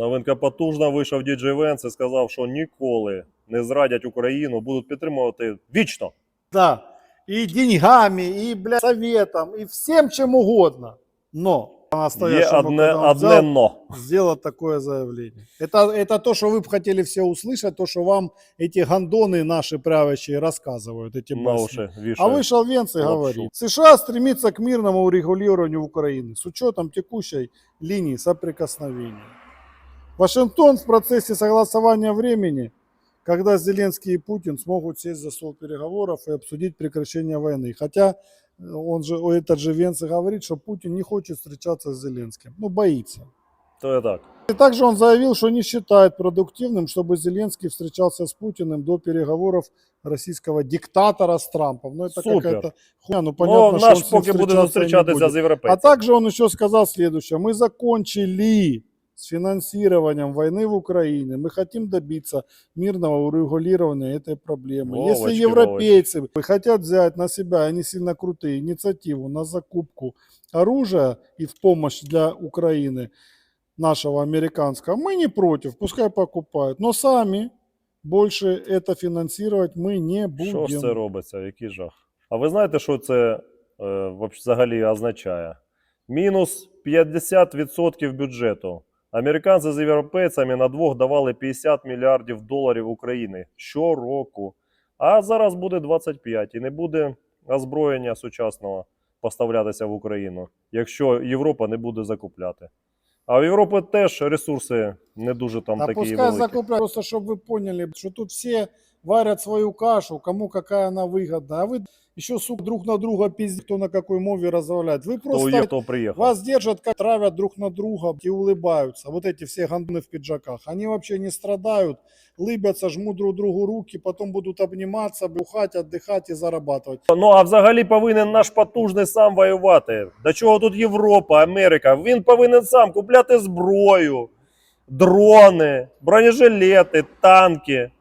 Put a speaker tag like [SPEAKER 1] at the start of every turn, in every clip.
[SPEAKER 1] Новинка потужна вийшов діджей Венс і сказав, що ніколи не зрадять Україну, будуть підтримувати вічно.
[SPEAKER 2] Да. И деньгами, и, блядь, советом, и всем чем угодно. Но
[SPEAKER 1] Є
[SPEAKER 2] по-настоящему,
[SPEAKER 1] одне,
[SPEAKER 2] когда он
[SPEAKER 1] одне
[SPEAKER 2] взял,
[SPEAKER 1] но.
[SPEAKER 2] сделал такое заявление. Это, это то, что вы бы хотели все услышать, то, что вам эти гондоны наши правящие рассказывают, эти
[SPEAKER 1] На
[SPEAKER 2] басни.
[SPEAKER 1] уши
[SPEAKER 2] А
[SPEAKER 1] вішають.
[SPEAKER 2] вышел Венц и
[SPEAKER 1] лапшу.
[SPEAKER 2] говорит, США стремится к мирному урегулированию Украины с учетом текущей линии соприкосновения. Вашингтон в процессе согласования времени, когда Зеленский и Путин смогут сесть за стол переговоров и обсудить прекращение войны. Хотя э, он же, о, этот же Венц и говорит, что Путин не хочет встречаться с Зеленским. Ну, боится.
[SPEAKER 1] То є так.
[SPEAKER 2] И также он заявил, что не считает продуктивным, чтобы Зеленский встречался с Путиным до переговоров российского диктатора с Трампом. Ну, это
[SPEAKER 1] Супер.
[SPEAKER 2] какая-то хуйня. Ну,
[SPEAKER 1] Ну,
[SPEAKER 2] понятно, что он
[SPEAKER 1] наш
[SPEAKER 2] с ним
[SPEAKER 1] поки буде
[SPEAKER 2] встречаться не
[SPEAKER 1] зустрічатися
[SPEAKER 2] будет.
[SPEAKER 1] з
[SPEAKER 2] А
[SPEAKER 1] європейцями.
[SPEAKER 2] также он еще сказал следующее. Мы закончили с финансированием войны в Украине. Мы хотим добиться мирного урегулирования этой проблемы. Если
[SPEAKER 1] Вовочки,
[SPEAKER 2] европейцы хотят взять на себя, они сильно крутые, инициативу на закупку оружия и в помощь для Украины нашего американского, мы не против, пускай покупают. Но сами больше это финансировать мы не будем.
[SPEAKER 1] Що ж це робиться? Який жах? А ви знаєте, що це е, вообще взагалі означає? Мінус 50% бюджету. Американці з європейцями на двох давали 50 мільярдів доларів України щороку. А зараз буде 25 і не буде озброєння сучасного поставлятися в Україну, якщо Європа не буде закупляти. А в Європі теж ресурси не дуже там
[SPEAKER 2] а
[SPEAKER 1] такі
[SPEAKER 2] пускай
[SPEAKER 1] великі.
[SPEAKER 2] закупляють, просто щоб ви поняли, що тут все варят свою кашу, кому какая она выгодна, а вы еще, сука, друг на друга пиздите, кто на какой мове разговаривает. Вы
[SPEAKER 1] Хто
[SPEAKER 2] просто
[SPEAKER 1] є, хто приїхав.
[SPEAKER 2] вас держат, как травят друг на друга и улыбаются. Вот эти все гандоны в пиджаках, они вообще не страдают, лыбятся, жмут друг другу руки, потом будут обниматься, бухать, отдыхать и зарабатывать.
[SPEAKER 1] Ну а взагалі повинен наш потужний сам воювати. До чого тут Європа, Америка? Він повинен сам купляти зброю, дрони, бронежилети, танки,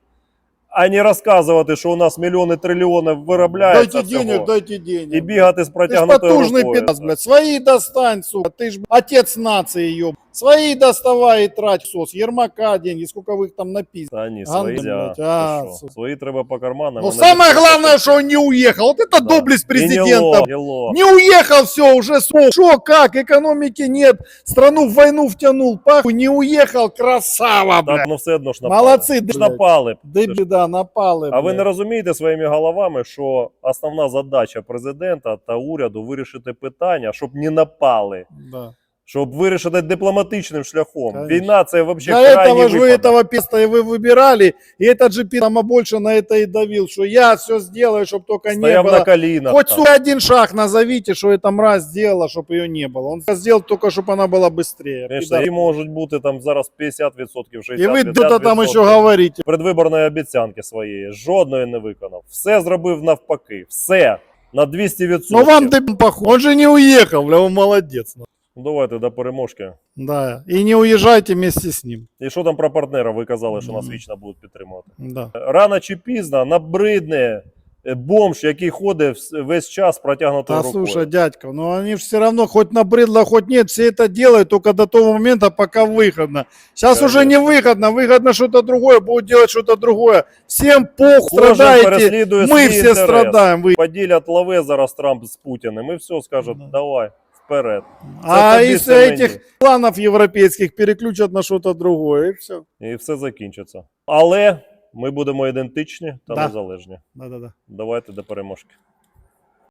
[SPEAKER 1] а не розказувати, що у нас мільйони трильйонів виробляється
[SPEAKER 2] Дайте денег,
[SPEAKER 1] всього.
[SPEAKER 2] дайте денег.
[SPEAKER 1] і бігати з
[SPEAKER 2] Ты ж
[SPEAKER 1] протягнутою
[SPEAKER 2] потужный
[SPEAKER 1] рукою.
[SPEAKER 2] пидас, блядь. Свои достань, сука. Ты ж отец нации, ёб. Свои доставай и трать, сос. Ермака деньги, сколько вы их там написали.
[SPEAKER 1] Та ні,
[SPEAKER 2] Гандон,
[SPEAKER 1] свої, а,
[SPEAKER 2] блядь, а,
[SPEAKER 1] ти що?
[SPEAKER 2] сука.
[SPEAKER 1] свої треба по карманам.
[SPEAKER 2] Но
[SPEAKER 1] а не
[SPEAKER 2] самое
[SPEAKER 1] десь
[SPEAKER 2] главное,
[SPEAKER 1] так.
[SPEAKER 2] что он не уехал. Вот это
[SPEAKER 1] Да.
[SPEAKER 2] доблесть
[SPEAKER 1] І не
[SPEAKER 2] президента.
[SPEAKER 1] лох, не лох.
[SPEAKER 2] Не уехал, все, уже что, как, экономики нет, страну в войну втянул, пахуй, не уехал, красава,
[SPEAKER 1] Та,
[SPEAKER 2] блядь.
[SPEAKER 1] ну все одно ж напали.
[SPEAKER 2] Молодці,
[SPEAKER 1] Ж
[SPEAKER 2] блядь.
[SPEAKER 1] напали.
[SPEAKER 2] Да беда, напали,
[SPEAKER 1] А ви не
[SPEAKER 2] блядь.
[SPEAKER 1] розумієте своїми головами, що основна задача президента та уряду вирішити питання, щоб не напали,
[SPEAKER 2] Да.
[SPEAKER 1] щоб вирішити дипломатичним шляхом.
[SPEAKER 2] Конечно.
[SPEAKER 1] Війна це взагалі
[SPEAKER 2] Для
[SPEAKER 1] крайній
[SPEAKER 2] этого же вы
[SPEAKER 1] випадок.
[SPEAKER 2] этого песта и вы выбирали, и этот же пи- сама больше на это и давил, что я все сделаю, чтобы только не
[SPEAKER 1] Стояв
[SPEAKER 2] было.
[SPEAKER 1] на колінах.
[SPEAKER 2] Хоть
[SPEAKER 1] там.
[SPEAKER 2] сука, один шаг назовите, что эта мразь сделала, чтобы ее не было. Он сделал только, чтобы она была быстрее.
[SPEAKER 1] Конечно,
[SPEAKER 2] Пидор.
[SPEAKER 1] і можуть бути там зараз 50%, 60%.
[SPEAKER 2] И вы тут там еще говорите.
[SPEAKER 1] Предвиборної обіцянки своєї. Жодної не виконав. Все зробив навпаки. Все. На 200%.
[SPEAKER 2] Ну вам ты похуй. Он же не уехал, бля, он молодец. ну.
[SPEAKER 1] Ну, Давайте до переможки.
[SPEAKER 2] Да. И не уезжайте вместе с ним.
[SPEAKER 1] І що там про партнера? Ви казали, що нас
[SPEAKER 2] Мгм.
[SPEAKER 1] вічно будуть підтримувати.
[SPEAKER 2] Да.
[SPEAKER 1] рано чи пізно набридне е, бомж, який ходить вс- весь час протягнутою
[SPEAKER 2] А
[SPEAKER 1] рукою.
[SPEAKER 2] слушай, дядька, ну они все равно хоть набрыдло, хоть нет, все это делают только до того момента, пока выгодно. Сейчас уже не выгодно, выгодно что-то другое, будут делать что-то другое. Всем похуй,
[SPEAKER 1] Кожен
[SPEAKER 2] страдаете,
[SPEAKER 1] переслідує
[SPEAKER 2] мы
[SPEAKER 1] свій
[SPEAKER 2] все
[SPEAKER 1] інтерес.
[SPEAKER 2] страдаем. Вы.
[SPEAKER 1] Поділять лаве зараз Трамп з Путіним, і все скажуть,
[SPEAKER 2] Да.
[SPEAKER 1] давай, вперед.
[SPEAKER 2] А
[SPEAKER 1] із
[SPEAKER 2] цих
[SPEAKER 1] планів європейських
[SPEAKER 2] этих планов европейских переключат на что-то другое, и все.
[SPEAKER 1] І все закінчиться. Але ми будемо ідентичні та
[SPEAKER 2] Да.
[SPEAKER 1] незалежні.
[SPEAKER 2] Да-да-да.
[SPEAKER 1] Давайте до переможки.